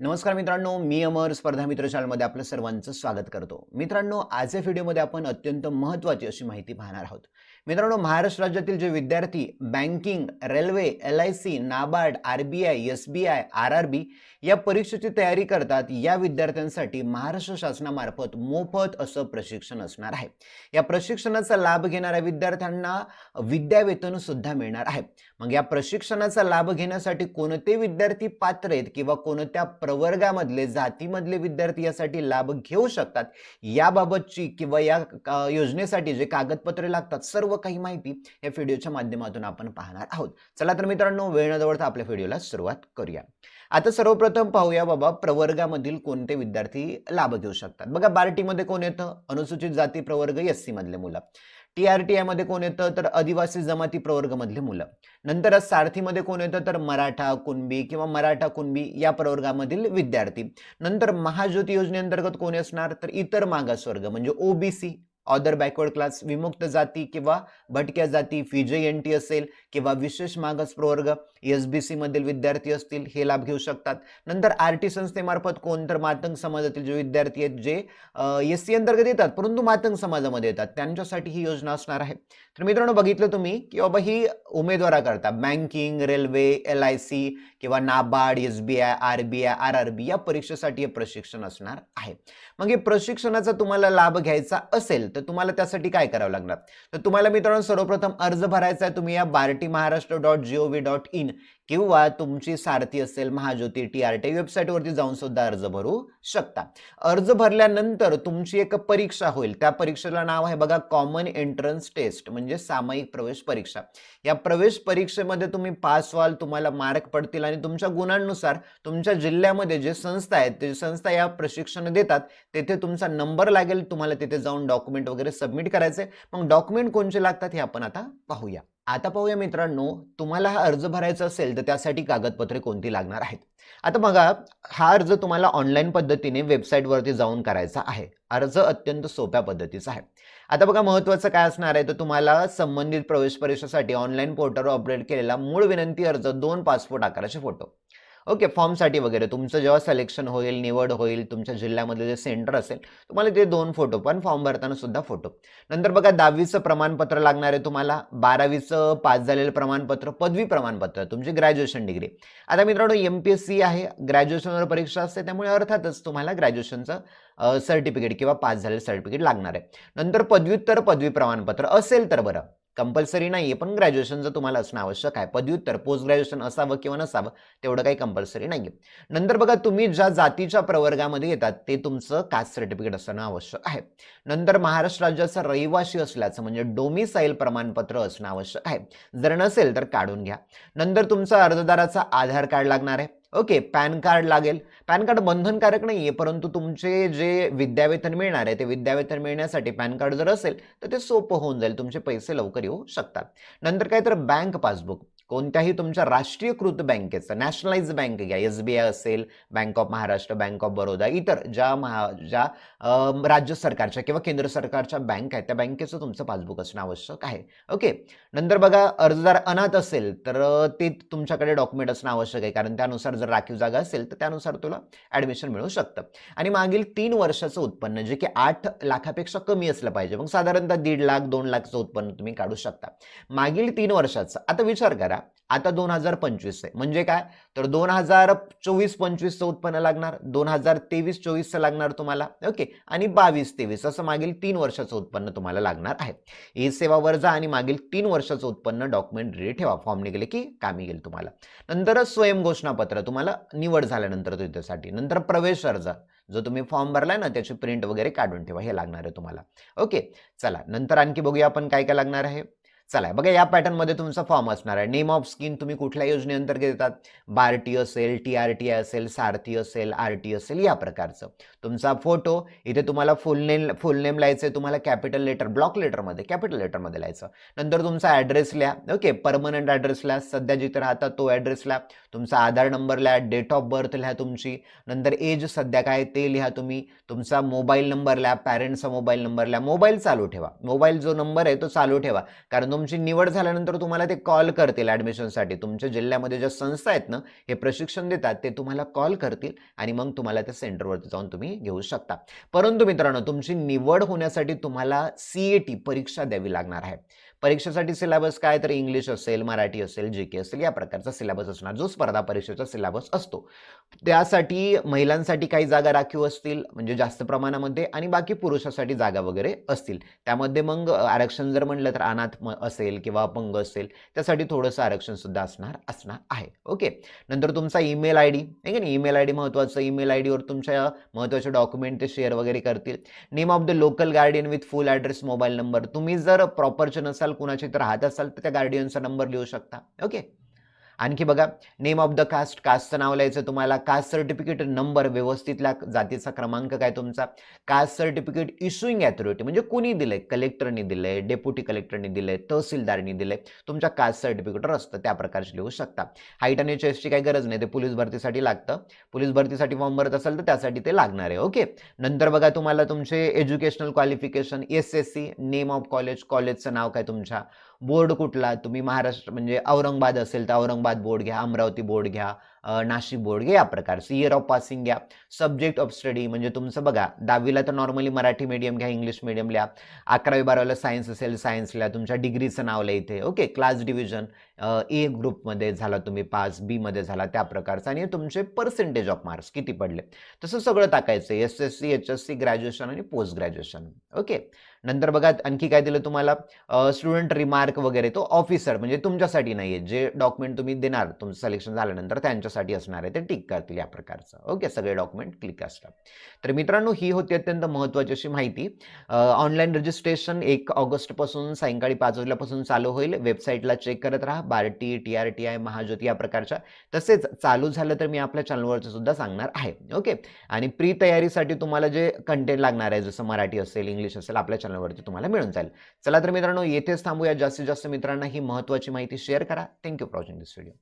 नमस्कार मित्रांनो मी अमर स्पर्धा मित्र चॅनलमध्ये आपलं सर्वांचं स्वागत करतो. मित्रांनो आजच्या व्हिडिओमध्ये आपण अत्यंत महत्त्वाची अशी माहिती पाहणार आहोत. मित्रांनो महाराष्ट्र राज्यातील जे विद्यार्थी banking railway L I C NABARD R B I S B I R R B या परीक्षेची तयारी करतात या विद्यार्थ्यांसाठी महाराष्ट्र शासनामार्फत मोफत असं प्रशिक्षण असणार आहे. या प्रशिक्षणाचा लाभ घेणाऱ्या विद्यार्थ्यांना विद्यावेतन सुद्धा मिळणार आहे. मग या प्रशिक्षणाचा लाभ घेण्यासाठी कोणते विद्यार्थी पात्र आहेत किंवा कोणत्या प्रवर्गामधले जातीमधले विद्यार्थी यासाठी लाभ घेऊ शकतात? याबाबतची किंवा या योजनेसाठी जे कागदपत्रे लागतात सर्व काही माहिती या व्हिडिओच्या माध्यमातून आपण पाहणार आहोत. चला तर मित्रांनो वेळ न दवडता आपल्या व्हिडिओला सुरुवात करूया. आता सर्वप्रथम पाहूया बाबा प्रवर्गामधील कोणते विद्यार्थी लाभ घेऊ शकतात? बघा बार्टीमध्ये कोण येतं? अनुसूचित जाती प्रवर्ग एस सी मधले मुलं. टी आर टी आयमध्ये कोण येतं? तर आदिवासी जमाती प्रवर्गमधले मुलं. नंतर सारथीमध्ये कोण येतं? तर मराठा कुणबी किंवा मराठा कुणबी या प्रवर्गामधील विद्यार्थी. नंतर महाज्योती योजनेअंतर्गत कोण असणार? तर इतर मागासवर्ग म्हणजे ओबीसी ऑदर बॅकवर्ड क्लास विमुक्त जाती किंवा भटक्या जाती फिजे एन टी असेल किंवा विशेष मागास प्रवर्ग एस बी सी मधील विद्यार्थी असतील हे लाभ घेऊ शकतात. नंतर आर टी संस्थेमार्फत कोण तर मातंग समाजातील जे विद्यार्थी आहेत जे एस सी अंतर्गत येतात परंतु मातंग समाजामध्ये येतात त्यांच्यासाठी ही योजना असणार आहे. तर मित्रांनो बघितलं तुम्ही की बाबा ही उमेदवाराकरता banking railway L I C किंवा NABARD S B I R B I R R B या परीक्षेसाठी हे प्रशिक्षण असणार आहे. मग हे प्रशिक्षणाचा तुम्हाला लाभ घ्यायचा असेल तर तुम्हाला त्यासाठी काय करावं लागणार? तर तुम्हाला मित्रांनो सर्वप्रथम अर्ज भरायचा आहे. तुम्ही या BARTI Maharashtra dot G O V dot in किंवा तुमची सारथी असेल महाज्योती टी आर टी वेबसाईटवरती जाऊन सुद्धा अर्ज भरू शकता. अर्ज भरल्यानंतर तुमची एक परीक्षा होईल. त्या परीक्षेला नाव आहे बघा कॉमन एंट्रन्स टेस्ट म्हणजे सामायिक प्रवेश परीक्षा. या प्रवेश परीक्षेमध्ये तुम्ही पास व्हाल तुम्हाला मार्क पडतील आणि तुमच्या गुणांनुसार तुमच्या जिल्ह्यामध्ये जे संस्था आहेत ते संस्था या प्रशिक्षण देतात तेथे तुमचा नंबर लागेल तुम्हाला तिथे जाऊन डॉक्युमेंट वगैरे सबमिट करायचे मग डॉक्युमेंट कोणते लागतात हे आपण आता पाहूया. आता पाहूया मित्रांनो तुम्हाला हा अर्ज भरायचा असेल तर त्यासाठी कागदपत्रे कोणती लागणार आहेत? आता बघा हा अर्ज तुम्हाला ऑनलाईन पद्धतीने वेबसाईटवरती जाऊन करायचा आहे. अर्ज अत्यंत सोप्या पद्धतीचा आहे. आता बघा महत्त्वाचं काय असणार आहे? तर तुम्हाला संबंधित प्रवेश परीक्षेसाठी ऑनलाईन पोर्टलवर अपडेट केलेला मूळ विनंती अर्ज दोन पासपोर्ट आकाराचे फोटो ओके फॉर्मसाठी वगैरे. तुमचं जेव्हा सिलेक्शन होईल निवड होईल तुमच्या जिल्ह्यामध्ये जे सेंटर असेल तुम्हाला ते दोन फोटो पण फॉर्म भरताना सुद्धा फोटो नंतर बघा दहावीचं प्रमाणपत्र लागणार आहे तुम्हाला. बारावीचं पास झालेलं प्रमाणपत्र पदवी प्रमाणपत्र तुमची ग्रॅज्युएशन डिग्री आता मित्रांनो एम पी एस सी आहे. ग्रॅज्युएशनवर परीक्षा असते त्यामुळे अर्थातच तुम्हाला ग्रॅज्युएशनचं सर्टिफिकेट किंवा पास झालेलं सर्टिफिकेट लागणार आहे. नंतर पदव्युत्तर पदवी प्रमाणपत्र असेल तर बरं. कंपल्सरी नाही आहे पण ग्रॅज्युएशनचं तुम्हाला असणं आवश्यक आहे. पदव्युत्तर पोस्ट ग्रॅज्युएशन असावं किंवा नसावं तेवढं काही कंपल्सरी नाही आहे नंतर बघा तुम्ही ज्या जातीच्या प्रवर्गामध्ये येतात ते तुमचं कास्ट सर्टिफिकेट असणं आवश्यक आहे. नंतर महाराष्ट्र राज्याचा रहिवासी असल्याचं म्हणजे डोमिसाईल प्रमाणपत्र असणं आवश्यक आहे. जर नसेल तर काढून घ्या. नंतर तुमचा अर्जदाराचा आधार कार्ड लागणार आहे. ओके पॅन कार्ड लागेल. पॅन कार्ड बंधनकारक नाही आहे परंतु तुमचे जे विद्यावेतन मिळणार आहे ते विद्यावेतन मिळण्यासाठी पॅन कार्ड जर असेल तर ते सोपं होऊन जाईल. तुमचे पैसे लवकर येऊ शकतात. नंतर काय तर बँक पासबुक. कोणत्याही तुमच्या राष्ट्रीयकृत बँकेचं नॅशनलाइज बँक घ्या एस बी आय असेल bank of Maharashtra bank of Baroda इतर ज्या महा ज्या राज्य सरकारच्या किंवा केंद्र सरकारच्या बँक आहेत त्या बँकेचं तुमचं पासबुक असणं आवश्यक आहे. ओके. नंतर बघा अर्जदार अनाथ असेल तर ते तुमच्याकडे डॉक्युमेंट असणं आवश्यक आहे कारण त्यानुसार जर राखीव जागा असेल तर त्यानुसार तुला ॲडमिशन मिळू शकतं. आणि मागील तीन वर्षाचं उत्पन्न जे की आठ लाखापेक्षा कमी असलं पाहिजे मग साधारणतः दीड लाख दोन लाखचं उत्पन्न तुम्ही काढू शकता. मागील तीन वर्षाचं आता विचार करा आता दोन हजार पंचवीस आहे. म्हणजे काय? तर दोन हजार चोवीस पंचवीसचं उत्पन्न लागणार दोन हजार तेवीस चोवीसचं लागणार तुम्हाला ओके. आणि बावीस तेवीस असं मागील तीन वर्षाचं उत्पन्न तुम्हाला लागणार आहे. ई सेवावर जा आणि मागील तीन वर्षाचं उत्पन्न डॉक्युमेंट रेडी ठेवा. फॉर्म निघाले की कामी येईल तुम्हाला. नंतर स्वयंघोषणापत्र तुम्हाला निवड झाल्यानंतर तो त्यासाठी नंतर प्रवेश अर्ज. जो तुम्ही फॉर्म भरलाय ना त्याची प्रिंट वगैरे काढून ठेवा. हे लागणार आहे तुम्हाला. ओके. चला नंतर आणखी बघूया आपण काय काय लागणार आहे. चला बघा या पॅटर्नमध्ये तुमचा फॉर्म असणार आहे. नेम ऑफ स्कीम तुम्ही कुठल्या योजनेअंतर्गत येतात बारटी असेल टी आर टी असेल सारथी असेल आर टी असेल या प्रकारचं. तुमचा फोटो इथे तुम्हाला फुल नेम फुल नेम लिहायचं आहे तुम्हाला कॅपिटल लेटर ब्लॉक लेटरमध्ये कॅपिटल लेटरमध्ये लिहायचं. नंतर तुमचा ॲड्रेस लिहा. ओके परमनंट ॲड्रेस लिहा. सध्या जिथे राहतात तो ॲड्रेस लिहा. तुमचा आधार नंबर लिहा डेट ऑफ बर्थ लिहा तुमची. नंतर एज सध्या काय ते लिहा तुम्ही. तुमचा मोबाईल नंबर लिहा पॅरेंट्सचा मोबाईल नंबर लिहा. मोबाईल चालू ठेवा. मोबाईल जो नंबर आहे तो चालू ठेवा. कारण तुमची निवड झाल्यानंतर तुम्हाला ते कॉल करतील ॲडमिशनसाठी. तुमच्या जिल्ह्यामध्ये ज्या संस्था आहेत ना हे प्रशिक्षण देतात ते तुम्हाला कॉल करतील आणि मग तुम्हाला त्या सेंटरवरती जाऊन तुम्ही घेऊ शकता. परंतु मित्रांनो तुमची निवड होण्यासाठी तुम्हाला सी ए टी परीक्षा द्यावी लागणार आहे. परीक्षेसाठी सिलेबस काय तर इंग्लिश असेल मराठी असेल जी के असेल या प्रकारचा सिलेबस असणार जो स्पर्धा परीक्षेचा सिलेबस असतो. त्यासाठी महिलांसाठी काही जागा राखीव असतील म्हणजे जास्त प्रमाणामध्ये आणि बाकी पुरुषासाठी जागा वगैरे असतील. त्यामध्ये मग आरक्षण जर म्हणलं तर अनाथ म- असेल किंवा अपंग असेल त्यासाठी थोडंसं आरक्षण सुद्धा असणार असणार आहे. ओके? नंतर तुमचा ईमेल आय डी आहे की ईमेल आय डी महत्त्वाचं ईमेल आय डीवर तुमच्या महत्त्वाचे डॉक्युमेंट ते शेअर वगैरे करतील. Name of the local guardian with full address mobile number तुम्ही जर प्रॉपरचे नसाल कुणाची तर राहत असाल तर त्या गार्डियनचा नंबर लिहू शकता. ओके आणखी बघा नेम ऑफ द कास्ट कास्टचं नाव लिहायचं तुम्हाला. कास्ट सर्टिफिकेट नंबर व्यवस्थितला जातीचा क्रमांक काय तुमचा? कास्ट सर्टिफिकेट इश्युईंग अथॉरिटी म्हणजे कुणी दिलंय? कलेक्टरनी दिलंय डेप्युटी कलेक्टरनी दिलंय तहसीलदारनी दिलंय. तुमच्या कास्ट सर्टिफिकेटवर असतं त्या प्रकारचे लिहू शकता. हाईट आणि चेस्टची काही गरज नाही ते पोलीस भरतीसाठी लागतं. पोलीस भरतीसाठी फॉर्म भरत असेल तर त्यासाठी ते लागणार आहे ओके नंतर बघा तुम्हाला तुमचे educational qualification S S C name of college कॉलेजचं नाव काय तुमच्या? बोर्ड कुठला? तुम्ही महाराष्ट्र म्हणजे औरंगाबाद असेल तर औरंगाबाद बोर्ड घ्या अमरावती बोर्ड घ्या नाशिक बोर्ड घ्या या प्रकारचं. इयर ऑफ पासिंग घ्या. सब्जेक्ट ऑफ स्टडी म्हणजे तुमचं बघा दहावीला तर नॉर्मली मराठी मीडियम घ्या इंग्लिश मीडियम लिहा. अकरावी बारावीला सायन्स असेल सायन्स लिहा. तुमच्या डिग्रीचं नाव लिहा इथे. ओके क्लास डिव्हिजन ए ग्रुपमध्ये झाला तुम्ही पास बीमध्ये झाला त्या प्रकारचं. आणि तुमचे पर्सेंटेज ऑफ मार्क्स किती पडले? तसं सगळं टाकायचं S S C H S C graduation आणि पोस्ट ग्रॅज्युएशन ओके नंतर बघा आणखी काय दिलं तुम्हाला? स्टुडंट रिमार्क वगैरे तो ऑफिसर म्हणजे तुमच्यासाठी नाही आहे जे डॉक्युमेंट तुम्ही देणार तुमचं सिलेक्शन झाल्यानंतर त्यांच्यासाठी असणार आहे ते टिक करतील या प्रकारचं. ओके सगळे डॉक्युमेंट क्लिक असतात. तर मित्रांनो ही होती अत्यंत महत्त्वाची अशी माहिती. ऑनलाईन रजिस्ट्रेशन एक ऑगस्टपासून सायंकाळी पाच वाजल्यापासून चालू होईल. वेबसाईटला चेक करत राहा. BARTI T R T I Mahajyoti या प्रकारच्या. तसेच चालू झालं तर मी आपल्या चॅनलवरचं सुद्धा सांगणार आहे. ओके? आणि प्री तयारीसाठी तुम्हाला जे कंटेंट लागणार आहे जसं मराठी असेल इंग्लिश असेल आपल्या चॅनलवरती तुम्हाला मिळून जाईल. चला तर मित्रांनो येथेच थांबूया. जास्तीत जास्त मित्रांना ही महत्त्वाची माहिती शेअर करा. Thank you for watching this video